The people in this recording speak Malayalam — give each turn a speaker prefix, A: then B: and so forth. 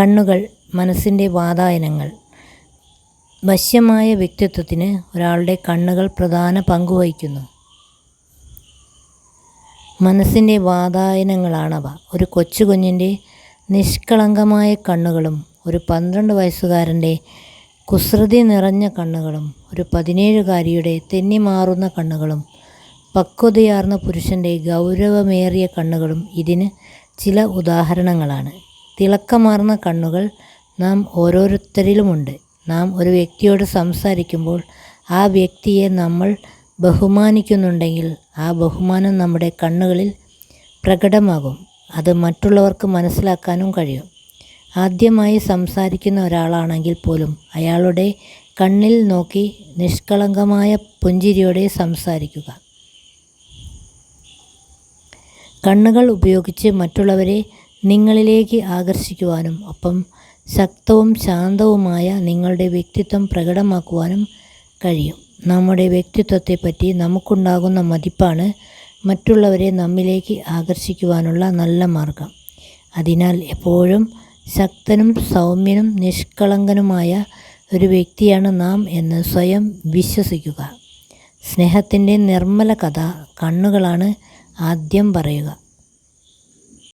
A: കണ്ണുകൾ മനസ്സിന്റെ വാതായനങ്ങൾ. വശ്യമായ വ്യക്തിത്വത്തിന് ഒരാളുടെ കണ്ണുകൾ പ്രധാന പങ്ക് വഹിക്കുന്നു. മനസ്സിന്റെ വാതായനങ്ങളാണവ. ഒരു കൊച്ചു കുഞ്ഞിന്റെ നിഷ്കളങ്കമായ കണ്ണുകളും ഒരു പന്ത്രണ്ട് വയസ്സുകാരന്റെ കുസൃതി നിറഞ്ഞ കണ്ണുകളും ഒരു പതിനേഴുകാരിയുടെ തെന്നിമാറുന്ന കണ്ണുകളും പക്വതയാർന്ന പുരുഷന്റെ ഗൗരവമേറിയ കണ്ണുകളും ഇതിന് ചില ഉദാഹരണങ്ങളാണ്. തിളക്കമാർന്ന കണ്ണുകൾ നാം ഓരോരുത്തരിലുമുണ്ട്. നാം ഒരു വ്യക്തിയോട് സംസാരിക്കുമ്പോൾ ആ വ്യക്തിയെ നമ്മൾ ബഹുമാനിക്കുന്നുണ്ടെങ്കിൽ ആ ബഹുമാനം നമ്മുടെ കണ്ണുകളിൽ പ്രകടമാകും. അത് മറ്റുള്ളവർക്ക് മനസ്സിലാക്കാനും കഴിയും. ആദ്യമായി സംസാരിക്കുന്ന ഒരാളാണെങ്കിൽ പോലും അയാളുടെ കണ്ണിൽ നോക്കി നിഷ്കളങ്കമായ പുഞ്ചിരിയോടെ സംസാരിക്കുക. കണ്ണുകൾ ഉപയോഗിച്ച് മറ്റുള്ളവരെ നിങ്ങളിലേക്ക് ആകർഷിക്കുവാനും ഒപ്പം ശക്തവും ശാന്തവുമായ നിങ്ങളുടെ വ്യക്തിത്വം പ്രകടമാക്കുവാനും കഴിയും. നമ്മുടെ വ്യക്തിത്വത്തെപ്പറ്റി നമുക്കുണ്ടാകുന്ന മതിപ്പാണ് മറ്റുള്ളവരെ നമ്മിലേക്ക് ആകർഷിക്കുവാനുള്ള നല്ല മാർഗം. അതിനാൽ എപ്പോഴും ശക്തനും സൗമ്യനും നിഷ്കളങ്കനുമായ ഒരു വ്യക്തിയാണ് നാം എന്ന് സ്വയം വിശ്വസിക്കുക. സ്നേഹത്തിന്റെ നിർമ്മല കഥ കണ്ണുകളാണ് ആദ്യം പറയുക.